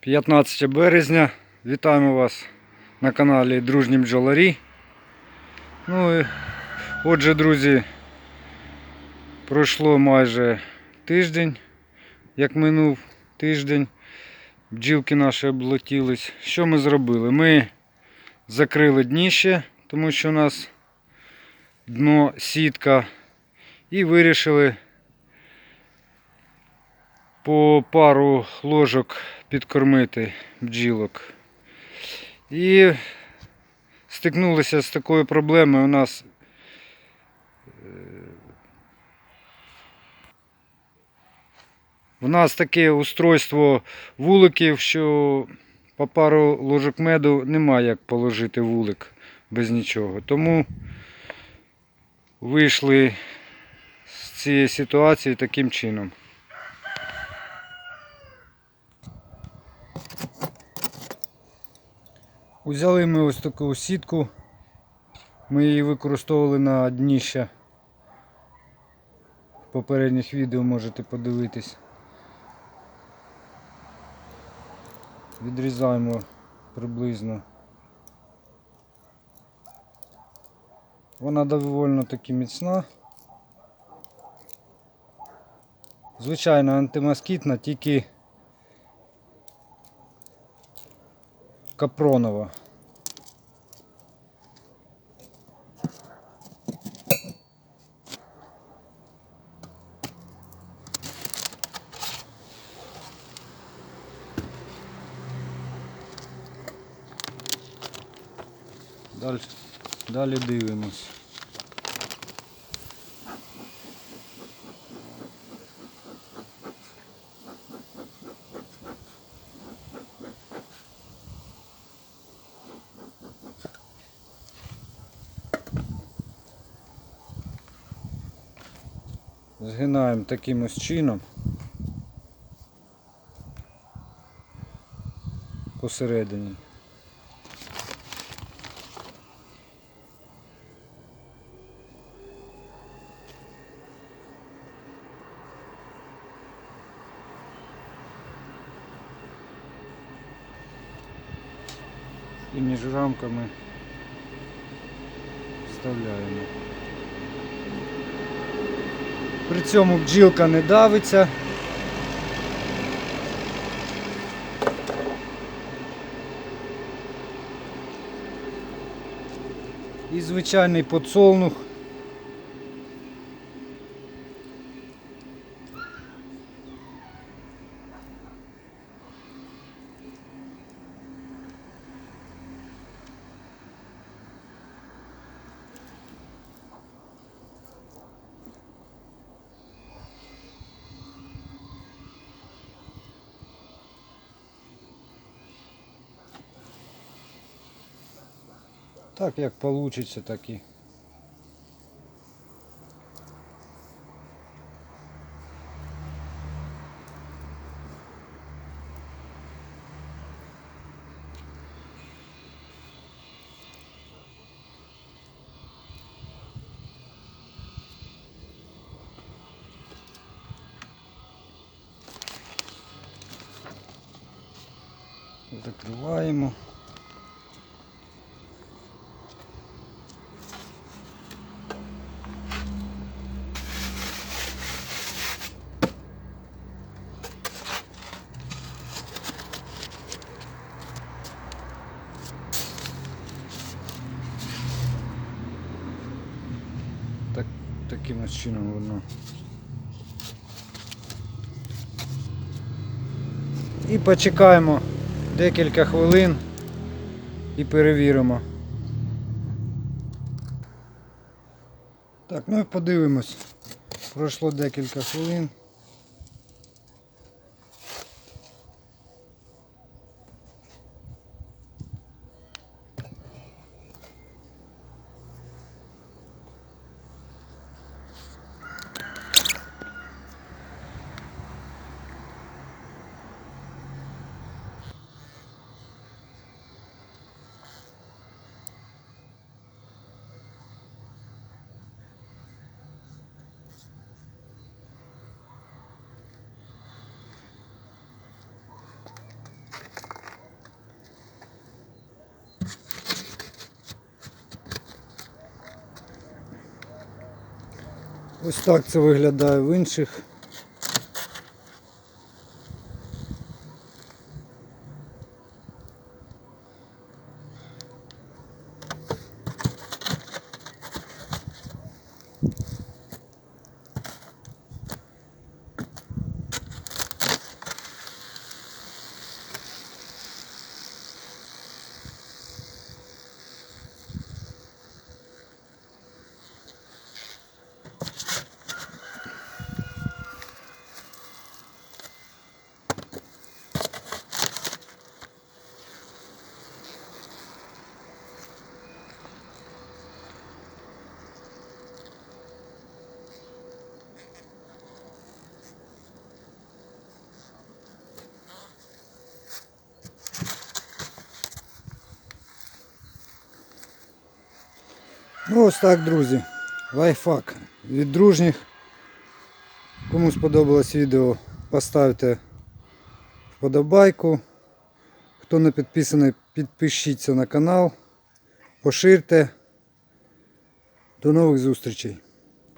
15 березня. Вітаємо вас на каналі Дружні бджоларі. Ну і отже, друзі, пройшло майже тиждень, як минув тиждень. Бджілки наші облетілись. Що ми зробили? Ми закрили дніще, тому що у нас дно сітка, і вирішили по пару ложок підкормити бджілок. І стикнулися з такою проблемою. У нас е, в нас таке устройство вуликів, що по пару ложок меду немає як положити вулик без нічого. Тому вийшли з цієї ситуації таким чином. Узяли ми ось таку сітку. Ми її використовували на дніще. В попередніх відео можете подивитись. Відрізаємо приблизно. Вона доволі таки міцна. Звичайно, антимоскітна, тільки капронова. Далі, далі дивимось. Згинаємо таким ось чином посередині. І між рамками вставляємо. При цьому бджілка не давиться. І звичайний подсолнух. Так як получится, так. Закриваємо. Так, таким чином воно. І почекаємо декілька хвилин і перевіримо. Так, ну і подивимось. Пройшло декілька хвилин. Ось так це виглядає в інших. Ну ось так, друзі. Лайфхак від дружніх. Кому сподобалось відео, поставте вподобайку. Хто не підписаний, підпишіться на канал, поширте. До нових зустрічей.